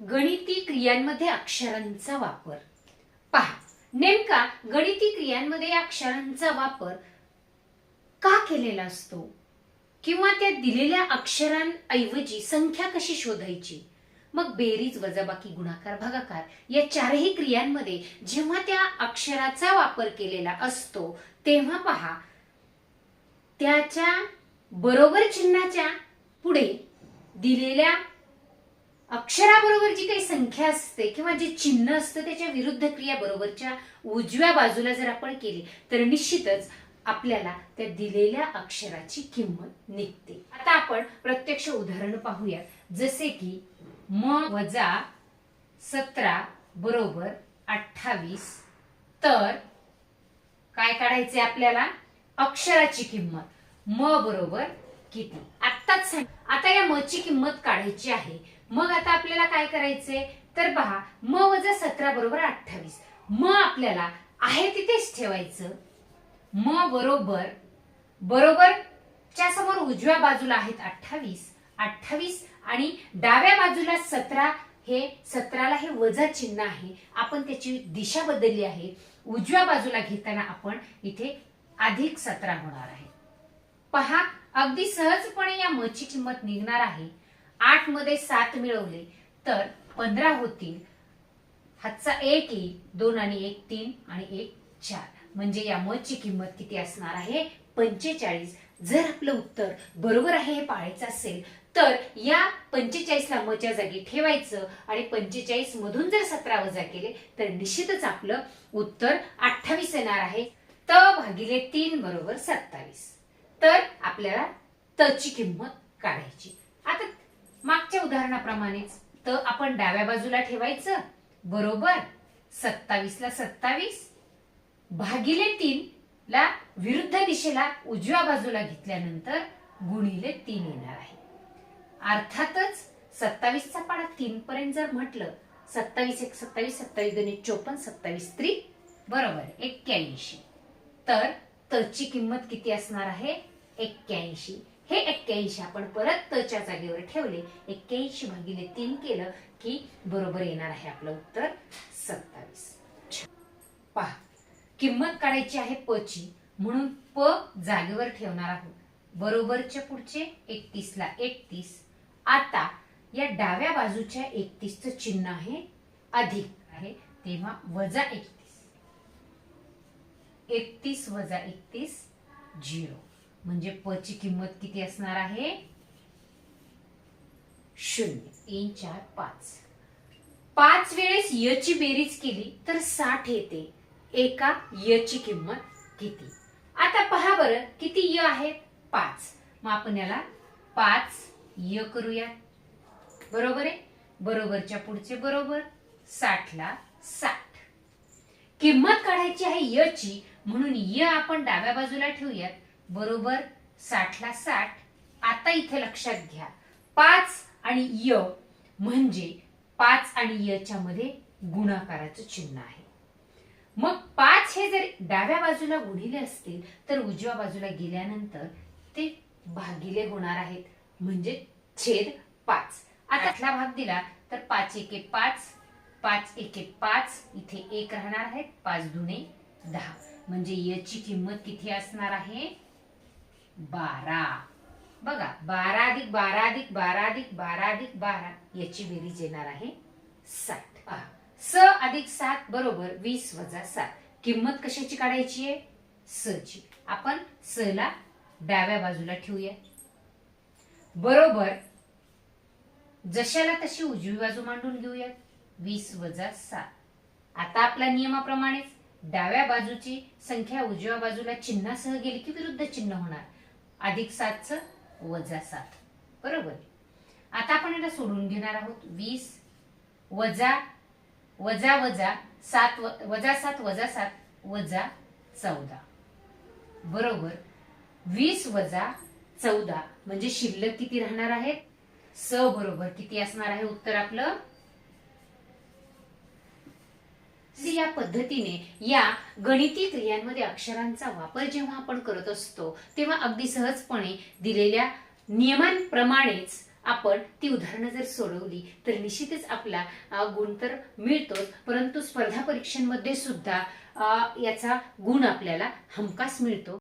गणिती क्रियांमध्ये अक्षरांचा वापर. पहा नेमका गणिती क्रियांमध्ये या अक्षरांचा वापर का केलेला असतो? किंवा त्या दिलेल्या अक्षरांऐवजी संख्या कशी शोधायची? मग बेरीज वजाबाकी गुणाकार भागाकार या चारही क्रियांमध्ये जेव्हा त्या अक्षराचा वापर केलेला असतो तेव्हा पहा त्याच्या बरोबर चिन्हाच्या पुढे दिलेल्या अक्षराबरोबर जी काही संख्या असते किंवा जे चिन्ह असतं त्याच्या विरुद्ध क्रिया बरोबरच्या उजव्या बाजूला जर आपण केली तर निश्चितच आपल्याला त्या दिलेल्या अक्षराची किंमत निघते. आता आपण प्रत्यक्ष उदाहरण पाहूया. जसे की म वजा सतरा बरोबर अठ्ठावीस तर काय काढायचे आपल्याला? अक्षराची किंमत. म बरोबर किती? आत्ताच सांग. आता या मची किंमत काढायची आहे. मग आता आपल्याला काय करायचंय? तर पहा म वजा सतरा बरोबर अठ्ठावीस. म आपल्याला आहे तिथेच ठेवायचं. म बरोबर बरोबर च्या समोर उजव्या बाजूला आहेत अठ्ठावीस. अठ्ठावीस आणि डाव्या बाजूला सतरा हे सतराला हे वजा चिन्ह आहे. आपण त्याची दिशा बदलली आहे. उजव्या बाजूला घेताना आपण इथे अधिक सतरा होणार आहे. पहा अगदी सहजपणे या मची किंमत निघणार आहे. आठमध्ये सात मिळवले तर पंधरा होतील. हातचा एक येईल दोन आणि एक तीन आणि एक चार. म्हणजे या मची किंमत किती असणार आहे? पंचेचाळीस. जर आपलं उत्तर बरोबर आहे हे पाळायचं असेल तर या पंचेचाळीसला मच्या जागी ठेवायचं आणि पंचेचाळीस मधून जर सतरा वजा केले तर निश्चितच आपलं उत्तर अठ्ठावीस येणार आहे. त भागिले तीन बरोबर सत्तावीस. तर आपल्याला तची किंमत काढायची. आता मागच्या उदाहरणाप्रमाणेच त आपण डाव्या बाजूला ठेवायचं बरोबर सत्तावीस ला सत्तावीस भागिले तीन ला विरुद्ध दिशेला उजव्या बाजूला घेतल्यानंतर गुणिले तीन येणार आहे. अर्थातच सत्तावीसचा पाडा तीन पर्यंत जर म्हटलं सत्तावीस एक सत्तावीस सत्तावीस दोन चोपन्न सत्तावीस त्रि बरोबर एक्क्याऐंशी. तर तची किंमत किती असणार आहे? एक्क्याऐंशी. हे एक्क्याऐंशी आपण परत तच्या जागेवर ठेवले. एक्क्याऐंशी भागिले तीन केलं की बरोबर येणार आहे आपलं उत्तर सत्तावीस. पहा किंमत काढायची आहे प ची म्हणून प जागेवर ठेवणार आहोत. बरोबरच्या पुढचे एकतीस ला एकतीस. आता या डाव्या बाजूच्या एकतीसचं चिन्ह आहे. अधिक आहे. तेव्हा वजा एकतीस. एकतीस वजा एकतीस झिरो. म्हणजे प ची किंमत किती असणार आहे? शून्य. तीन चार पाच. पाच वेळेस य ची बेरीज केली तर साठ येते. एका य ची किंमत किती? आता पहा बरं किती य आहेत पाच. मग आपण याला पाच य करूया बरोबर आहे? बरोबरच्या पुढचे बरोबर साठला साठ. किंमत काढायची आहे य ची म्हणून य आपण डाव्या बाजूला ठेवूयात. बरोबर साठला साठ. आता इथे लक्षात घ्या. पाच आणि य म्हणजे पाच आणि यच्या मध्ये गुणाकाराचं चिन्ह आहे. मग पाच हे जर डाव्या बाजूला गुणिले असतील तर उजव्या बाजूला गेल्यानंतर ते भागिले होणार आहेत. म्हणजे छेद पाच. आता भाग दिला तर पाच एके पाच पाच एके पाच इथे एक राहणार आहेत पाच दुने दहा. म्हणजे याची किंमत किती असणार आहे? बारा. बघा बारा अधिक बारा अधिक बारा अधिक बारा अधिक बारा याची बेरीज येणार आहे साठ. स अधिक सात बरोबर वीस वजा सात. किंमत कशाची काढायची आहे? स ची आपण स ला डाव्या बाजूला ठेवूया. बरोबर जशाला तशी उजवी बाजू मांडून घेऊयात वीस वजा सात. आता आपल्या नियमाप्रमाणेच डाव्या बाजूची संख्या उजव्या बाजूला चिन्हासह गेली की विरुद्ध चिन्ह होणार. अधिक सातच वजा सात. बरोबर? आता आपण याला सोडून घेणार आहोत. वीस वजा वजा वजा सात वजा सात वजा सात वजा चौदा. बरोबर? वीस वजा चौदा म्हणजे शिल्लक किती राहणार आहेत? स बरोबर किती असणार आहे? उत्तर आपलं या पद्धतीने या गणिती क्रियांमध्ये अक्षरांचा वापर जेव्हा आपण करत असतो तेव्हा अगदी सहजपणे दिलेल्या नियमांप्रमाणेच आपण ती उदाहरणं जर सोडवली तर निश्चितच आपला गुण तर मिळतोच. परंतु स्पर्धा परीक्षांमध्ये सुद्धा याचा गुण आपल्याला हमखास मिळतो.